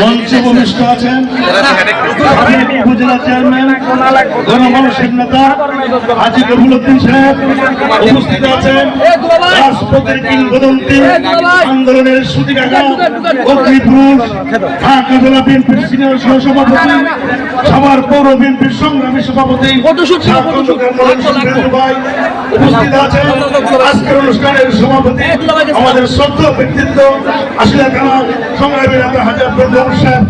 মঞ্চে ভূমিষ্ঠ আছেন উপজেলা চেয়ারম্যান নেতা হাজি কবুল উদ্দিন সাহেব উপস্থিত আছেন। রাজপথের কিংবদন্তি আন্দোলনের সুদী কাকা অগ্নিপুরুষ ঢাকা জেলা বিএনপির সিনিয়র সহসভাপতি সবার পৌর বিএনপির সংগ্রামী সভাপতি ভাই উপস্থিত আছেন আজকের অনুষ্ঠানের সভাপতি, আমাদের শ্রদ্ধ ব্যক্তিত্ব আসলে সংগ্রামী নেতা হাজার প্রধান সাহেব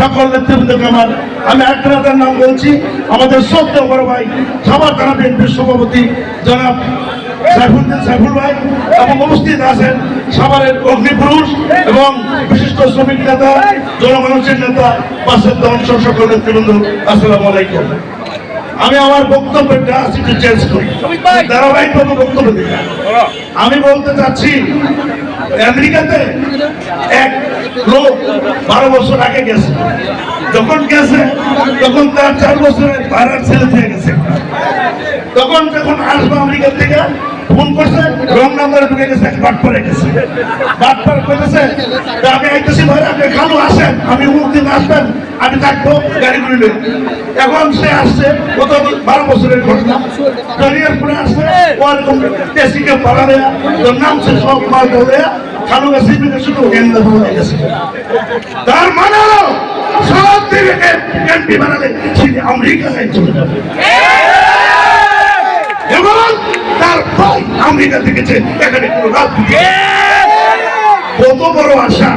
সকল নেতৃবৃন্দকে আমার, আমি একটা নেতার নাম বলছি, আমাদের শ্রদ্ধ বড় ভাই, সবার তারা বিএনপির সভাপতি জনাব সাইফুদ্দিন সাইফুল ভাই, এবং উপস্থিত আছেন সাভারের অগ্নিপুরুষ এবং বিশিষ্ট শ্রমিক নেতা জনমানুষের নেতা বাসের দংশ সকল নেতৃবৃন্দ, আসসালামু আলাইকুম। আমি আমার বক্তব্যটা একটু চেঞ্জ করি। ধারাবাহিকভাবে বক্তব্য দিই। আমি বলতে চাচ্ছি আমেরিকাতে এক লোক বারো বছর আগে গেছে। যখন গেছে তখন তার চার বছরের ভাড়ার ছেলে থেকে গেছে। তখন যখন আসব আমেরিকা থেকে ফোন করছে, রং নাম্বারে ঢুকে গেছে বাট পরে গেছে। বাট পরে করেছে আমি আইতেছি ভাই আপনি খালু আসেন, আমি দিন আসবেন, আমি থাকব, গাড়ি করে এখন সে আসছে কত বারো বছরের ঘটনা। দরিয়ার পরে আসছে ওরকম দেশিকে পাড়া দেয়া তোর নাম সে সব মাল দেয়া খালু গাছে শুধু গেন্দা হয়ে গেছে। তার মানে হলো, সব থেকে এমপি বানালে, সে আমেরিকায় চলে যাবে এবং তার ভাই আমেরিকা থেকেছে এখানে কোনো রাজনীতি কত বড় আশা।